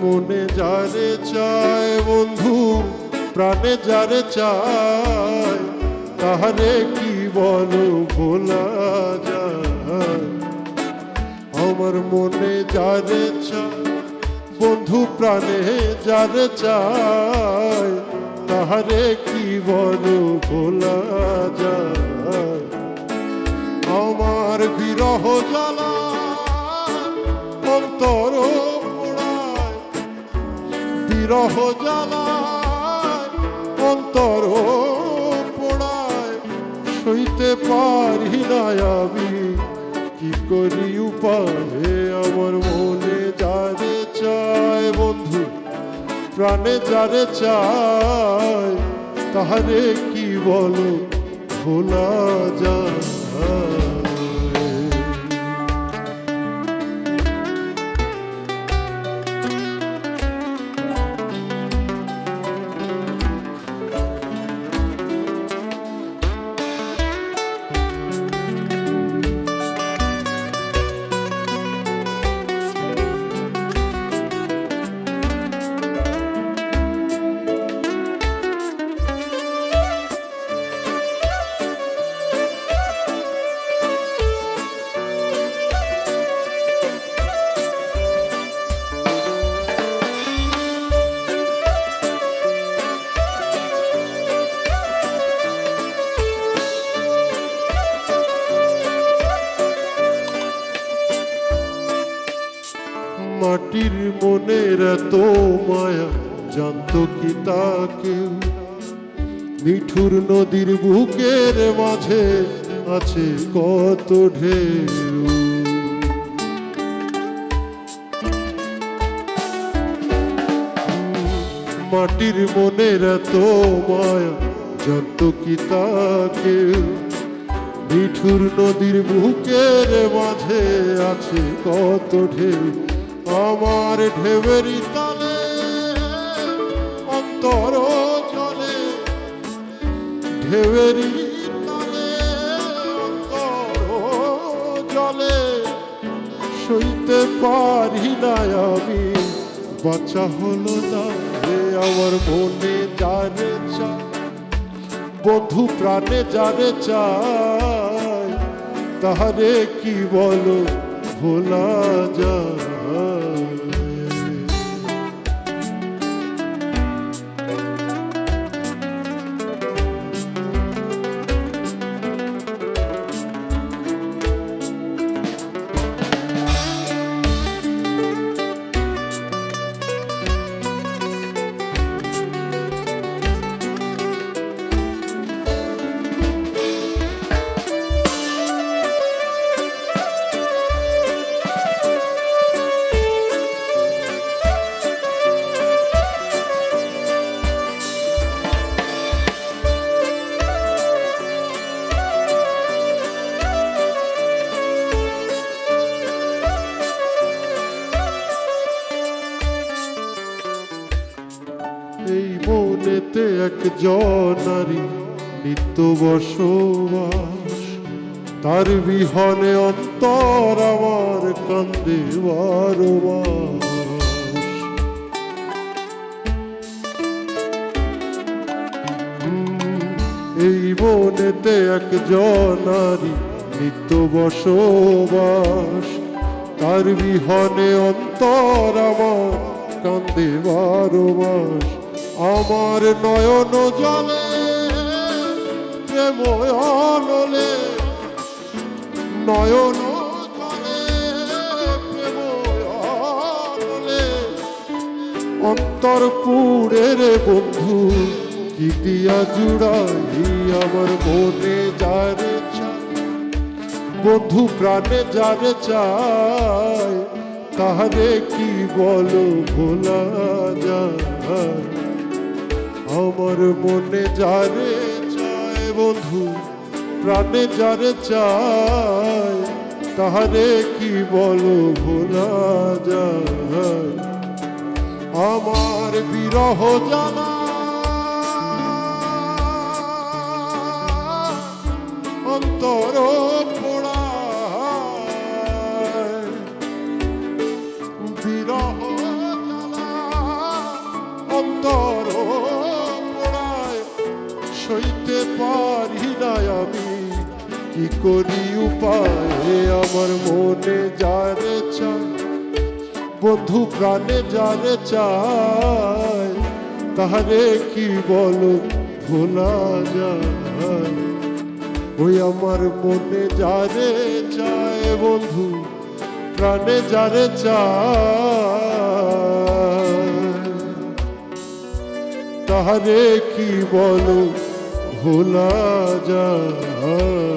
মনে যারে চায় বন্ধু, প্রাণে যারে চায়, তাহারে কি বলো ভোলা যায়? আমার মনে যারে চায় বন্ধু, প্রাণে যারে চায়, তাহারে কি বলো ভোলা যায়? আমার বিরহ জ্বালা, অন্তর বিরহ জ্বালা অন্তর পোড়ায়, সইতে পারি না আমি। কি করি উপায়ে? আমার মনে যারে চায় বন্ধু, প্রাণে যারে চায়, তাহারে কি বলো? ভোলা যায়। মাটির মনের এত মায়া, জানত কি তা কেউ মিঠুর নদীর বুকের মাঝে আছে কত ঢেউ। মাটির মনের এত মায়া, জানত কি তা কেউ মিঠুর নদীর বুকের মাঝে আছে কত ঢেউ। আমার ঢেউয়েরই তালে অন্তর চলে। ঢেউয়েরই তালে অন্তর জলে সইতে পারি না আমি বাচ্চা হলো না রে আমার মনে যারে চা বন্ধু প্রাণে যারে চায় তাহারে কি বলো, ভোলা যায়। এই মনেতে এক জনারি নিত্য বসবাস তার বিহনে অন্তর আমার কান্দে বারো মাস। হুম, এই মনেতে এক জনারি নিত্য বসবাস তার বিহনে অন্তর আমার কান্দে বারো মাস আমার নয়ন জলে প্রেম অনলে নয়ন জলে প্রেম অনলে অন্তর পুরে রে বন্ধু কি দিয়া জুড়াই আমার মনে যারে চায় বন্ধু প্রাণে যারে চায় তাহারে কি বলো ভোলা যায়? আমার মনে যারে চায় বন্ধু, প্রাণে যারে চায়, তাহারে কি বলো ভোলা যায়? আমার বিরহ জানা, অন্তর সইতে পারি না আমি। কি করি উপায়ে? আমার মনে যারে চায়, বন্ধু প্রাণে যারে চায়, তাহারে কি বল? ভোলা যায়। ওই আমার মনে যারে চায় বন্ধু, প্রাণে যারে চায় তাহারে কি বলো? ভোলা যায়।